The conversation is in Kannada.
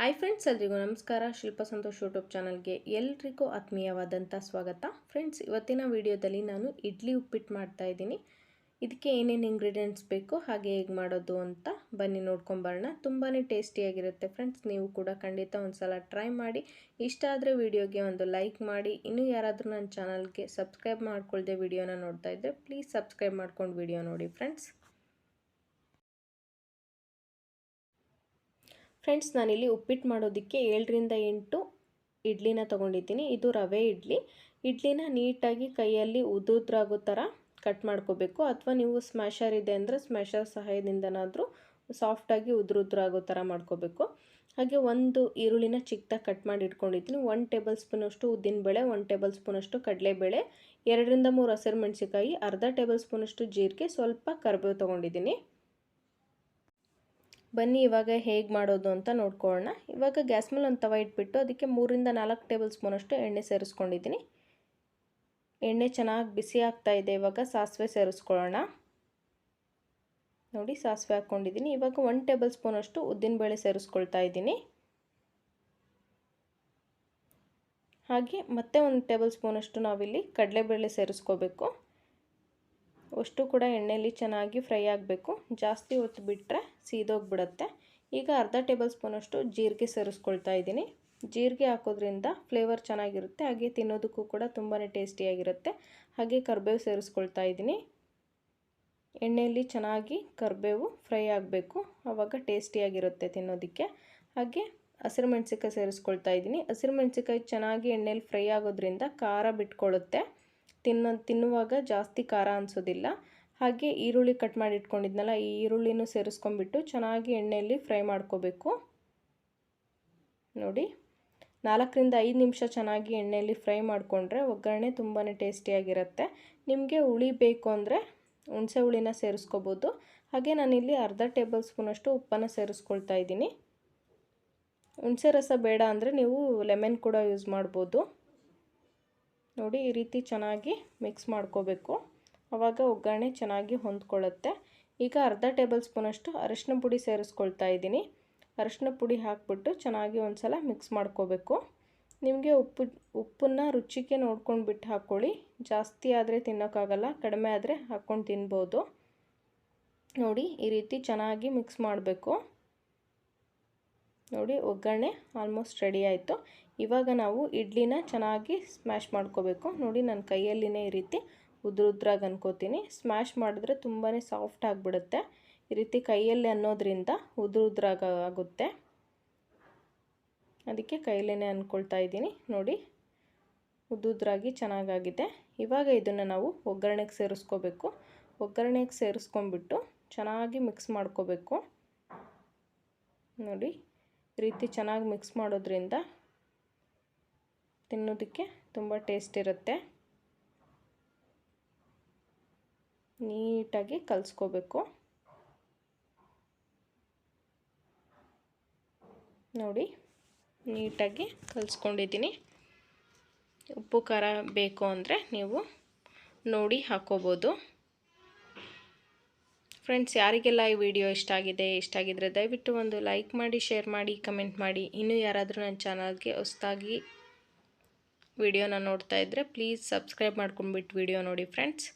ಹಾಯ್ ಫ್ರೆಂಡ್ಸ್ ಎಲ್ರಿಗೂ ನಮಸ್ಕಾರ. ಶಿಲ್ಪ ಸಂತೋಷ್ ಯೂಟ್ಯೂಬ್ ಚಾನಲ್ಗೆ ಎಲ್ರಿಗೂ ಆತ್ಮೀಯವಾದಂಥ ಸ್ವಾಗತ. ಫ್ರೆಂಡ್ಸ್ ಇವತ್ತಿನ ವಿಡಿಯೋದಲ್ಲಿ ನಾನು ಇಡ್ಲಿ ಉಪ್ಪಿಟ್ಟು ಮಾಡ್ತಾ ಇದ್ದೀನಿ. ಇದಕ್ಕೆ ಏನೇನು ಇಂಗ್ರೀಡಿಯೆಂಟ್ಸ್ ಬೇಕು, ಹಾಗೆ ಹೇಗೆ ಮಾಡೋದು ಅಂತ ಬನ್ನಿ ನೋಡ್ಕೊಂಬರೋಣ ತುಂಬಾ ಟೇಸ್ಟಿಯಾಗಿರುತ್ತೆ ಫ್ರೆಂಡ್ಸ್ ನೀವು ಕೂಡ ಖಂಡಿತ ಒಂದು ಸಲ ಟ್ರೈ ಮಾಡಿ. ಇಷ್ಟ ಆದರೆ ವಿಡಿಯೋಗೆ ಒಂದು ಲೈಕ್ ಮಾಡಿ. ಇನ್ನೂ ಯಾರಾದರೂ ನನ್ನ ಚಾನಲ್ಗೆ ಸಬ್ಸ್ಕ್ರೈಬ್ ಮಾಡ್ಕೊಳ್ದೆ ವಿಡಿಯೋನ ನೋಡ್ತಾ ಇದ್ದರೆ ಪ್ಲೀಸ್ ಸಬ್ಸ್ಕ್ರೈಬ್ ಮಾಡ್ಕೊಂಡು ವಿಡಿಯೋ ನೋಡಿ ಫ್ರೆಂಡ್ಸ್ ಫ್ರೆಂಡ್ಸ್, ನಾನಿಲ್ಲಿ ಉಪ್ಪಿಟ್ಟು ಮಾಡೋದಕ್ಕೆ ಏಳರಿಂದ ಎಂಟು ಇಡ್ಲಿನ ತೊಗೊಂಡಿದ್ದೀನಿ. ಇದು ರವೆ ಇಡ್ಲಿ. ಇಡ್ಲಿನ ನೀಟಾಗಿ ಕೈಯಲ್ಲಿ ಉದುದ್ರಾಗೋ ಥರ ಕಟ್ ಮಾಡ್ಕೋಬೇಕು. ಅಥವಾ ನೀವು ಸ್ಮ್ಯಾಷರ್ ಇದೆ ಅಂದರೆ ಸ್ಮ್ಯಾಷರ್ ಸಹಾಯದಿಂದನಾದರೂ ಸಾಫ್ಟಾಗಿ ಉದುರುದ್ರಾಗೋ ಥರ ಮಾಡ್ಕೋಬೇಕು. ಹಾಗೆ ಒಂದು ಈರುಳ್ಳಿನ ಚಿಕ್ಕದಾಗಿ ಕಟ್ ಮಾಡಿ ಇಟ್ಕೊಂಡಿದ್ದೀನಿ. ಒನ್ ಟೇಬಲ್ ಸ್ಪೂನಷ್ಟು ಉದ್ದಿನಬೇಳೆ ಒನ್ ಟೇಬಲ್ ಸ್ಪೂನಷ್ಟು ಕಡಲೆಬೇಳೆ, ಎರಡರಿಂದ ಮೂರು ಹಸಿರು ಮೆಣಸಿಕಾಯಿ ಅರ್ಧ ಟೇಬಲ್ ಸ್ಪೂನಷ್ಟು ಜೀರಿಗೆ, ಸ್ವಲ್ಪ ಕರಿಬೇವು ತೊಗೊಂಡಿದ್ದೀನಿ. ಬನ್ನಿ ಇವಾಗ ಹೇಗೆ ಮಾಡೋದು ಅಂತ ನೋಡ್ಕೊಳ್ಳೋಣ. ಇವಾಗ ಗ್ಯಾಸ್ ಮೇಲೆ ಒಂದು ತವ ಇಟ್ಬಿಟ್ಟು ಅದಕ್ಕೆ ಮೂರಿಂದ ನಾಲ್ಕು ಟೇಬಲ್ ಸ್ಪೂನಷ್ಟು ಎಣ್ಣೆ ಸೇರಿಸ್ಕೊಂಡಿದ್ದೀನಿ. ಎಣ್ಣೆ ಚೆನ್ನಾಗಿ ಬಿಸಿ ಆಗ್ತಾ ಇದೆ ಇವಾಗ, ಸಾಸಿವೆ ಸೇರಿಸ್ಕೊಳ್ಳೋಣ. ನೋಡಿ, ಸಾಸಿವೆ ಹಾಕ್ಕೊಂಡಿದ್ದೀನಿ. ಇವಾಗ ಒನ್ ಟೇಬಲ್ ಸ್ಪೂನಷ್ಟು ಉದ್ದಿನಬೇಳೆ ಸೇರಿಸ್ಕೊಳ್ತಾ ಇದ್ದೀನಿ. ಹಾಗೆ ಮತ್ತೆ ಒಂದು ಟೇಬಲ್ ಸ್ಪೂನಷ್ಟು ನಾವಿಲ್ಲಿ ಕಡಲೆಬೇಳೆ ಸೇರಿಸ್ಕೋಬೇಕು. ಅಷ್ಟು ಕೂಡ ಎಣ್ಣೆಯಲ್ಲಿ ಚೆನ್ನಾಗಿ ಫ್ರೈ ಆಗಬೇಕು. ಜಾಸ್ತಿ ಹೊತ್ತು ಬಿಟ್ಟರೆ ಸೀದೋಗಿಬಿಡುತ್ತೆ. ಈಗ ಅರ್ಧ ಟೇಬಲ್ ಸ್ಪೂನಷ್ಟು ಜೀರಿಗೆ ಸೇರಿಸ್ಕೊಳ್ತಾ ಇದ್ದೀನಿ. ಜೀರಿಗೆ ಹಾಕೋದ್ರಿಂದ ಫ್ಲೇವರ್ ಚೆನ್ನಾಗಿರುತ್ತೆ, ಹಾಗೆ ತಿನ್ನೋದಕ್ಕೂ ಕೂಡ ತುಂಬಾ ಟೇಸ್ಟಿಯಾಗಿರುತ್ತೆ. ಹಾಗೆ ಕರಿಬೇವು ಸೇರಿಸ್ಕೊಳ್ತಾ ಇದ್ದೀನಿ. ಎಣ್ಣೆಯಲ್ಲಿ ಚೆನ್ನಾಗಿ ಕರಿಬೇವು ಫ್ರೈ ಆಗಬೇಕು. ಆವಾಗ ಟೇಸ್ಟಿಯಾಗಿರುತ್ತೆ ತಿನ್ನೋದಕ್ಕೆ. ಹಾಗೆ ಹಸಿರು ಮೆಣಸಿಕಾಯಿ ಸೇರಿಸ್ಕೊಳ್ತಾ ಇದ್ದೀನಿ. ಹಸಿರು ಮೆಣಸಿಕಾಯಿ ಚೆನ್ನಾಗಿ ಎಣ್ಣೆಯಲ್ಲಿ ಫ್ರೈ ಆಗೋದ್ರಿಂದ ಖಾರ ಬಿಟ್ಕೊಳ್ಳುತ್ತೆ ತಿನ್ನೋ, ತಿನ್ನುವಾಗ ಜಾಸ್ತಿ ಖಾರ ಅನಿಸೋದಿಲ್ಲ. ಹಾಗೆ ಈರುಳ್ಳಿ ಕಟ್ ಮಾಡಿ ಇಟ್ಕೊಂಡಿದ್ನಲ್ಲ, ಈ ಈರುಳ್ಳಿನೂ ಸೇರಿಸ್ಕೊಂಡ್ಬಿಟ್ಟು ಚೆನ್ನಾಗಿ ಎಣ್ಣೆಯಲ್ಲಿ ಫ್ರೈ ಮಾಡ್ಕೋಬೇಕು. ನೋಡಿ, ನಾಲ್ಕರಿಂದ ಐದು ನಿಮಿಷ ಚೆನ್ನಾಗಿ ಎಣ್ಣೆಯಲ್ಲಿ ಫ್ರೈ ಮಾಡಿಕೊಂಡ್ರೆ ಒಗ್ಗರಣೆ ತುಂಬಾ ಟೇಸ್ಟಿಯಾಗಿರುತ್ತೆ ನಿಮಗೆ ಹುಳಿ ಬೇಕು ಅಂದರೆ ಹುಣಸೆ ಹುಳಿನ ಸೇರಿಸ್ಕೋಬೋದು. ಹಾಗೆ ನಾನಿಲ್ಲಿ ಅರ್ಧ ಟೇಬಲ್ ಸ್ಪೂನಷ್ಟು ಉಪ್ಪನ್ನು ಸೇರಿಸ್ಕೊಳ್ತಾ ಇದ್ದೀನಿ. ಹುಣಸೆ ರಸ ಬೇಡ ಅಂದರೆ ನೀವು ಲೆಮನ್ ಕೂಡ ಯೂಸ್ ಮಾಡ್ಬೋದು. ನೋಡಿ ಈ ರೀತಿ ಚೆನ್ನಾಗಿ ಮಿಕ್ಸ್ ಮಾಡ್ಕೋಬೇಕು. ಆವಾಗ ಒಗ್ಗರಣೆ ಚೆನ್ನಾಗಿ ಹೊಂದ್ಕೊಳ್ಳುತ್ತೆ. ಈಗ ಅರ್ಧ ಟೇಬಲ್ ಸ್ಪೂನಷ್ಟು ಅರಿಶಿನ ಪುಡಿ ಸೇರಿಸ್ಕೊಳ್ತಾ ಇದ್ದೀನಿ. ಅರಿಶಿನ ಪುಡಿ ಹಾಕ್ಬಿಟ್ಟು ಚೆನ್ನಾಗಿ ಒಂದು ಸಲ ಮಿಕ್ಸ್ ಮಾಡ್ಕೋಬೇಕು. ನಿಮಗೆ ಉಪ್ಪು, ಉಪ್ಪನ್ನು ರುಚಿಗೆ ನೋಡ್ಕೊಂಡು ಬಿಟ್ಟು ಹಾಕ್ಕೊಳ್ಳಿ. ಜಾಸ್ತಿ ಆದರೆ ತಿನ್ನೋಕ್ಕಾಗಲ್ಲ, ಕಡಿಮೆ ಆದರೆ ಹಾಕ್ಕೊಂಡು ತಿನ್ಬೋದು. ನೋಡಿ ಈ ರೀತಿ ಚೆನ್ನಾಗಿ ಮಿಕ್ಸ್ ಮಾಡಬೇಕು. ನೋಡಿ ಒಗ್ಗರಣೆ ಆಲ್ಮೋಸ್ಟ್ ರೆಡಿ ಆಯಿತು. ಇವಾಗ ನಾವು ಇಡ್ಲಿನ ಚೆನ್ನಾಗಿ ಸ್ಮ್ಯಾಶ್ ಮಾಡ್ಕೋಬೇಕು. ನೋಡಿ ನನ್ನ ಕೈಯಲ್ಲಿನೇ ಈ ರೀತಿ ಉದ್ರುದ್ರಾಗಿ ಅನ್ಕೋತೀನಿ. ಸ್ಮ್ಯಾಶ್ ಮಾಡಿದ್ರೆ ತುಂಬಾ ಸಾಫ್ಟ್ ಆಗಿಬಿಡುತ್ತೆ. ಈ ರೀತಿ ಕೈಯಲ್ಲಿ ಅನ್ನೋದ್ರಿಂದ ಉದ್ರುದ್ರಾಗ ಆಗುತ್ತೆ. ಅದಕ್ಕೆ ಕೈಯಲ್ಲೇ ಅಂದ್ಕೊಳ್ತಾ ಇದ್ದೀನಿ. ನೋಡಿ ಉದ್ದುದ್ರಾಗಿ ಚೆನ್ನಾಗಾಗಿದೆ. ಇವಾಗ ಇದನ್ನು ನಾವು ಒಗ್ಗರಣೆಗೆ ಸೇರಿಸ್ಕೋಬೇಕು. ಒಗ್ಗರಣೆಗೆ ಸೇರಿಸ್ಕೊಂಡ್ಬಿಟ್ಟು ಚೆನ್ನಾಗಿ ಮಿಕ್ಸ್ ಮಾಡ್ಕೋಬೇಕು. ನೋಡಿ ರೀತಿ ಚೆನ್ನಾಗಿ ಮಿಕ್ಸ್ ಮಾಡೋದ್ರಿಂದ ತಿನ್ನೋದಕ್ಕೆ ತುಂಬ ಟೇಸ್ಟ್ ಇರುತ್ತೆ. ನೀಟಾಗಿ ಕಲಿಸ್ಕೋಬೇಕು. ನೋಡಿ, ನೀಟಾಗಿ ಕಲಿಸ್ಕೊಂಡಿದ್ದೀನಿ. ಉಪ್ಪು, ಖಾರ ಬೇಕು ಅಂದರೆ ನೀವು ನೋಡಿ ಹಾಕೋಬೋದು. ಫ್ರೆಂಡ್ಸ್ ಯಾರಿಗೆಲ್ಲ ಈ ವಿಡಿಯೋ ಇಷ್ಟ ಆಗಿದೆ, ಇಷ್ಟ ಆಗಿದ್ರೆ ದಯವಿಟ್ಟು ಒಂದು ಲೈಕ್ ಮಾಡಿ ಶೇರ್ ಮಾಡಿ ಕಮೆಂಟ್ ಮಾಡಿ. ಇನ್ನೂ ಯಾರಾದರೂ ನನ್ನ ಚಾನಲ್ಗೆ ಹೊಸದಾಗಿ ವಿಡಿಯೋನ ನೋಡ್ತಾ ಇದ್ದರೆ ಪ್ಲೀಸ್ ಸಬ್ಸ್ಕ್ರೈಬ್ ಮಾಡ್ಕೊಂಡ್ಬಿಟ್ಟು ವಿಡಿಯೋ ನೋಡಿ ಫ್ರೆಂಡ್ಸ್